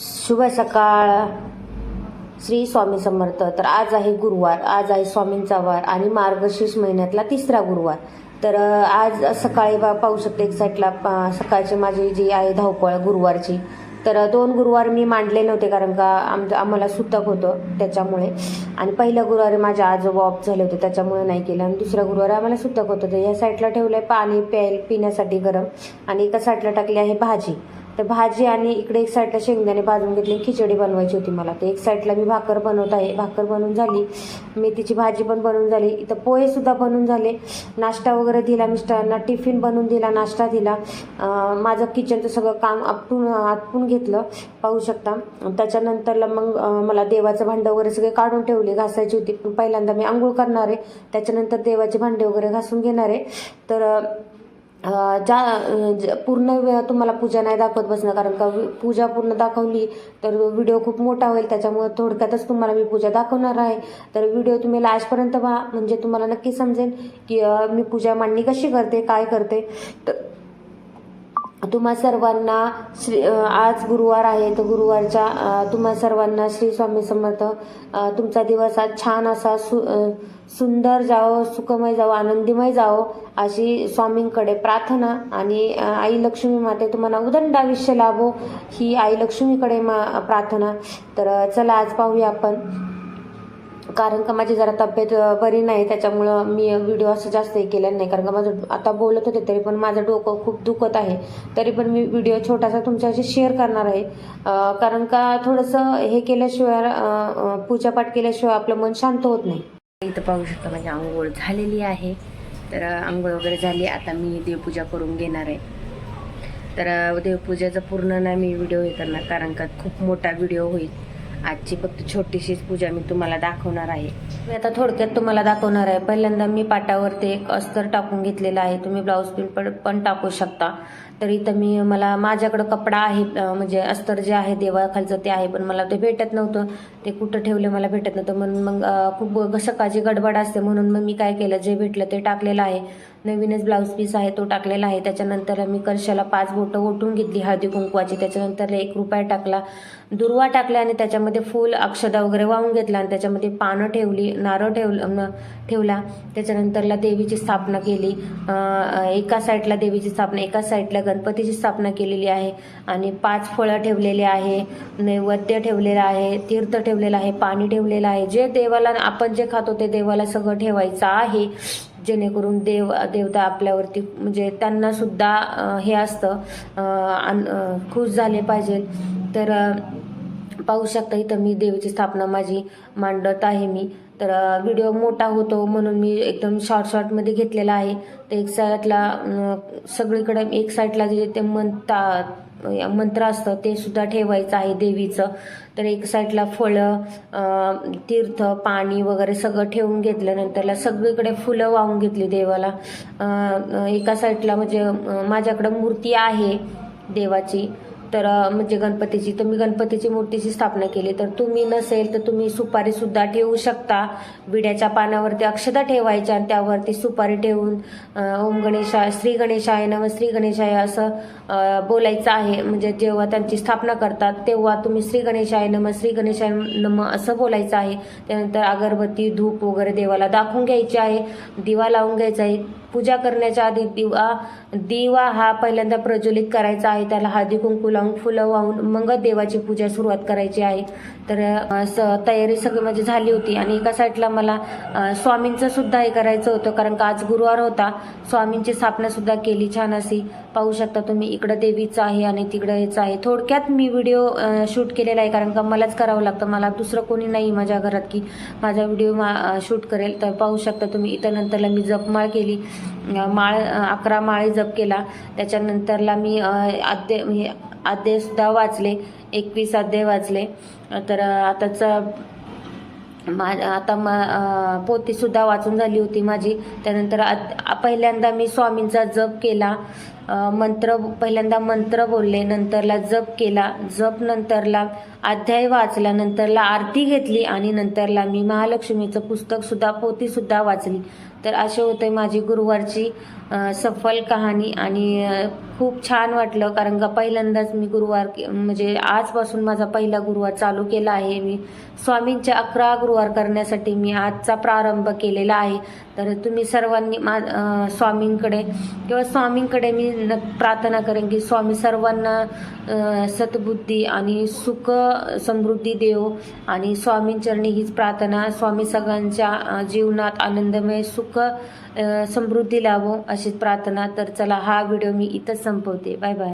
शुभ सकाळ. श्री स्वामी समर्थ. तर आज आहे गुरुवार. आज आहे स्वामींचा वार आणि मार्गशीर्ष महिन्यातला तिसरा गुरुवार. तर आज सकाळी बा पाहू शकते एक साईडला सकाळची माझी जी आहे धावपळ गुरुवारची. तर दोन गुरुवार मी मांडले नव्हते कारण का आमचं आम्हाला सुतक होतं त्याच्यामुळे. आणि पहिल्या गुरुवारी माझ्या आजोबा ऑफ झाले होते त्याच्यामुळे नाही केलं. आणि दुसऱ्या गुरुवारी आम्हाला सुतक होतं. तर या साईडला ठेवलं आहे पाणी प्याय पिण्यासाठी गरम. आणि एका साईडला टाकली आहे भाजी. तर भाजी आणि इकडे एक साईडला शेंगदाणे भाजून घेतली खिचडी बनवायची होती मला. तर एक साईडला मी भाकर बनवत आहे. भाकर बनवून झाली. मेथीची भाजी पण बनवून झाली. इथं पोहे सुद्धा बनवून झाले. नाश्ता वगैरे दिला मिस्टरांना. टिफिन बनवून दिला नाश्ता दिला. माझं किचनचं सगळं काम आपटून आटपून घेतलं. पाहू शकता. त्याच्यानंतरला मग मला देवाचं भांडं वगैरे सगळे काढून ठेवले घासायची होती. पण पहिल्यांदा मी आंघोळ करणार आहे. त्याच्यानंतर देवाचे भांडे वगैरे घासून घेणार आहे. तर ज्या ज- पूर्ण वेळ तुम्हाला पूजा नाही दाखवत बसणं कारण का पूजा पूर्ण दाखवली तर व्हिडिओ खूप मोठा होईल त्याच्यामुळे थोडक्यातच तुम्हाला मी पूजा दाखवणार आहे. तर व्हिडिओ तुम्ही लास्टपर्यंत पहा म्हणजे तुम्हाला नक्की समजेल की मी पूजा मांडणी कशी करते काय करते. तर तुम्हा सर्वांना श्री आज गुरुवार आहे तर गुरुवारच्या तुम्हा सर्वांना श्री स्वामी समर्थ तुमचा दिवस आज छान असा सु सुंदर जावो सुखमय जावो आनंदीमय जावो अशी स्वामींकडे प्रार्थना आणि आई लक्ष्मी माते तुम्हाला उदंड आयुष्य लाभो ही आई लक्ष्मीकडे मा प्रार्थना. तर चला आज पाहूया आपण. कारण का माझी जरा तब्येत बरी नाही त्याच्यामुळं मी व्हिडिओ असं जास्त हे केलं नाही. कारण का माझं आता बोलत होते तरी पण माझं डोकं खूप दुखत आहे. तरी पण मी व्हिडिओ छोटासा तुमच्याशी शेअर करणार आहे. कारण का थोडंसं हे केल्याशिवाय पूजापाठ केल्याशिवाय आपलं मन शांत होत नाही. इथं पाहू शकता माझी आंघोळ झालेली आहे. तर आंघोळ वगैरे झाली. आता मी देवपूजा करून घेणार आहे. तर देवपूजेचा पूर्ण नाही मी व्हिडिओ हे करणार. कारण का खूप मोठा व्हिडिओ होईल. आजची फक्त छोटीशीच पूजा मी तुम्हाला दाखवणार आहे. मी आता थोडक्यात तुम्हाला दाखवणार आहे. पहिल्यांदा मी पाटावरती एक अस्तर टाकून घेतलेलं आहे. तुम्ही ब्लाऊज पिन पण पण टाकू शकता. तर इथं मी मला माझ्याकडं कपडा आहे म्हणजे अस्तर जे आहे देवाखालचं ते आहे पण मला ते भेटत नव्हतं. ते कुठं ठेवलं मला भेटत नव्हतं. म्हणून मग खूप सकाळची गडबड असते. म्हणून मग मी काय केलं जे भेटलं ते टाकलेलं आहे. नवीनच ब्लाऊज पीस आहे तो टाकलेला आहे. त्याच्यानंतर मी कलशाला पाच बोटं ओटून घेतली हळदी कुंकवाची. त्याच्यानंतर एक रुपया टाकला दुर्वा टाकला आणि त्याच्यामध्ये फूल अक्षदा वगैरे वाहून घेतला आणि त्याच्यामध्ये पानं ठेवली नारळ ठेवलं ठेवला. त्याच्यानंतरला देवीची स्थापना केली. एका साईडला देवीची स्थापना एका साईडला गणपतीची स्थापना केलेली आहे. आणि पाच फळं ठेवलेली आहे नैवेद्य ठेवलेलं आहे तीर्थ ठेवलेलं आहे पाणी ठेवलेलं आहे. जे देवाला आपण जे खातो ते देवाला सगळं ठेवायचं आहे. जेणेकरून देव देवता आपल्यावरती म्हणजे त्यांना सुद्धा हे असतं खुश झाले पाहिजेत. तर पाहू शकता इथं मी देवीची स्थापना माझी मांडत आहे मी. तर व्हिडिओ मोठा होतो म्हणून मी एकदम शॉर्ट शॉर्टमध्ये घेतलेला आहे. तर एक साईडला सगळीकडे एक साईडला जे ते मंता मंत्र असतं ते सुद्धा ठेवायचं आहे देवीचं. तर एक साईडला फळं तीर्थ पाणी वगैरे सगळं ठेवून घेतल्यानंतरला सगळीकडे फुलं वाहून घेतली देवाला. एका साईडला म्हणजे माझ्याकडं मूर्ती आहे देवाची. तर म्हणजे गणपतीची तर मी गणपतीची मूर्तीची स्थापना केली तर तुम्ही नसेल तर तुम्ही सुपारी सुद्धा ठेवू शकता. विड्याच्या पानावरती अक्षता ठेवायच्या आणि त्यावरती सुपारी ठेवून ओम गणेशाय श्री गणेशाय नव श्री गणेशाय असं बोलायचं आहे. म्हणजे जेव्हा त्यांची स्थापना करतात तेव्हा तुम्ही श्री गणेशाय नम श्री गणेशाय नम असं बोलायचं आहे. त्यानंतर अगरबत्ती धूप वगैरे देवाला दाखवून घ्यायची आहे दिवा लावून घ्यायचा आहे. पूजा करण्याच्या आधी दिवा दिवा हा पहिल्यांदा प्रज्वलित करायचा आहे. त्याला हळदी कुंकू लावून फुलं वाहून मग देवाची पूजा सुरुवात करायची आहे. तर स- तयारी सगळी माझी झाली होती आणि एका साईडला मला स्वामींचं सुद्धा हे करायचं होतं. कारण का आज गुरुवार होता. स्वामींची स्थापना सुद्धा केली छान अशी. पाहू शकता तुम्ही इकडं देवीचं आहे आणि तिकडं याचं आहे. थोडक्यात मी व्हिडिओ शूट केलेला आहे कारण का मलाच करावं लागतं. मला दुसरं कोणी नाही माझ्या घरात की माझा व्हिडिओ मा शूट करेल. तर पाहू शकता तुम्ही इथं नंतरला मी जपमाळ केली. माळ अकरा माळी जप केला. त्याच्यानंतरला मी अं, आद्य म्हणजे अध्यायसुद्धा वाचले. एकवीस अध्याय वाचले. तर आताचा आताच मा आता मा पोतीसुद्धा वाचून झाली होती माझी. त्यानंतर पहिल्यांदा मी स्वामींचा जप केला. मंत्र पहिल्यांदा मंत्र बोलले नंतरला जप केला. जप नंतरला अध्याय वाचला नंतरला आरती घेतली आणि नंतरला मी महालक्ष्मीचं पुस्तक सुद्धा सुद्धा वाचली. तर असे होते माझी गुरुवारची सफल कहाणी आणि खूप छान वाटलं. कारण का पहिल्यांदाच मी गुरुवार म्हणजे आजपासून माझा पहिला गुरुवार चालू केला आहे. मी स्वामींचे अकरा गुरुवार करण्यासाठी मी आजचा प्रारंभ केलेला आहे. तर तुम्ही सर्वांनी मा स्वामींकडे किंवा स्वामींकडे मी न प्रार्थना करेन की स्वामी सर्वांना सतबुद्धी सद्बुद्धी आणि सुख समृद्धी देव आणि स्वामींचरणी हीच प्रार्थना स्वामी सगळ्यांच्या जीवनात आनंदमय सुख समृद्धी लावो अशीच प्रार्थना. तर चला हा व्हिडिओ मी इथंच संपवते. Bye bye.